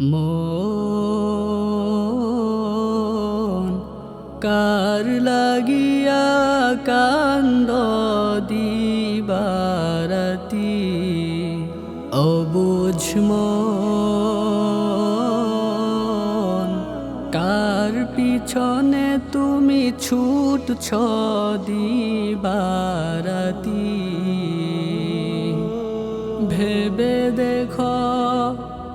মন। কার লাগিয়া কান্দ দিবারাতি? অবুঝ মন। কার পিছনে তুমি ছুটছ দিবারাতি? ভেবে দেখ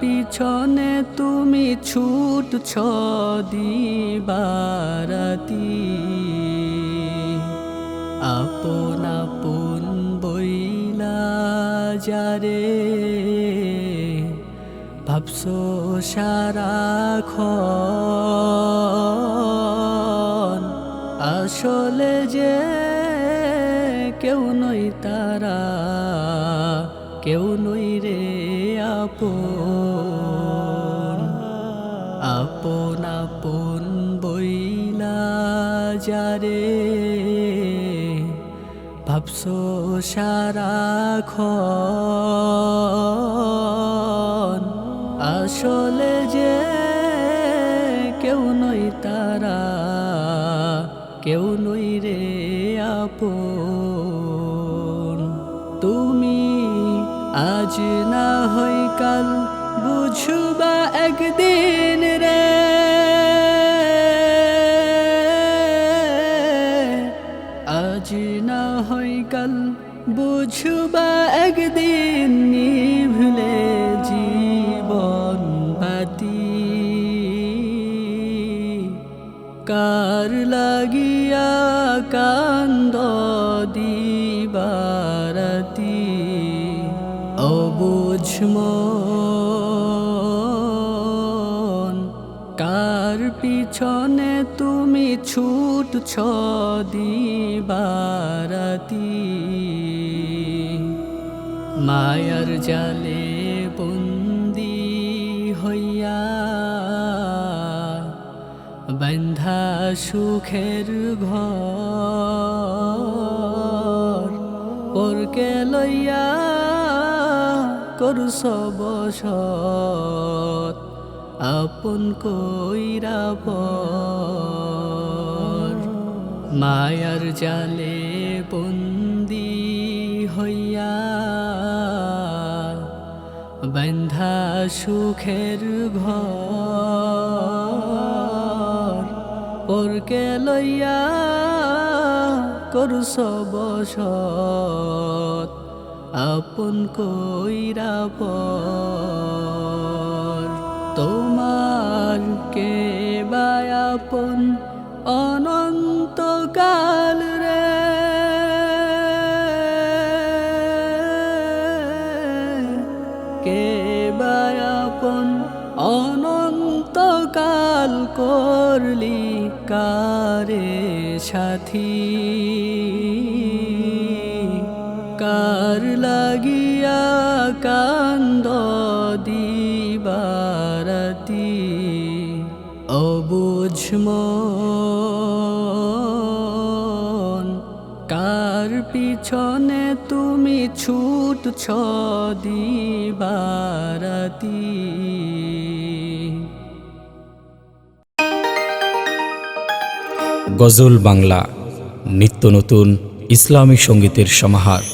পিছনে তুমি ছুটছ দিবারাতি। আপন আপন বইলা যারে। ভাবছ সারাক্ষণ। আসলে যে কেউ নই তারা, কেউ নই রে আপন আপন আপন বইলা যারে। ভাবছ সারাক্ষণ, আসলে যে কেউ নই তারা, কেউ নই রে আপন। আজ না হয় কাল বুঝবা একদিন রে। আজ না হয় কাল বুঝবা একদিন নিভলে জীবন বাতি। কার লাগিয়া কান্দ দিবারাতি অবুঝ মন। কার পিছনে তুমি ছুটছ দিবারাতি মায়ার জালে বন্দি হইয়া বন্ধা সুখের ঘর। পরকে লইয়া করুস বসত আপন কইরা পর। মায়ার জালে বন্দি হইয়া, বন্ধা সুখের ঘর। পরকে লইয়া করুস বসত আপন কইরা পর তোমার কে বায়াপন অনন্তকাল রে। কে বায়াপন অনন্তকাল করলি কারে সাথী? কার লাগিয়া কান্দ দিবারাতি। অবুঝ মন, কার পিছনে তুমি ছুটছ দিবারাতি? গজল বাংলা, নিত্য নতুন ইসলামী সঙ্গীতের সমাহার।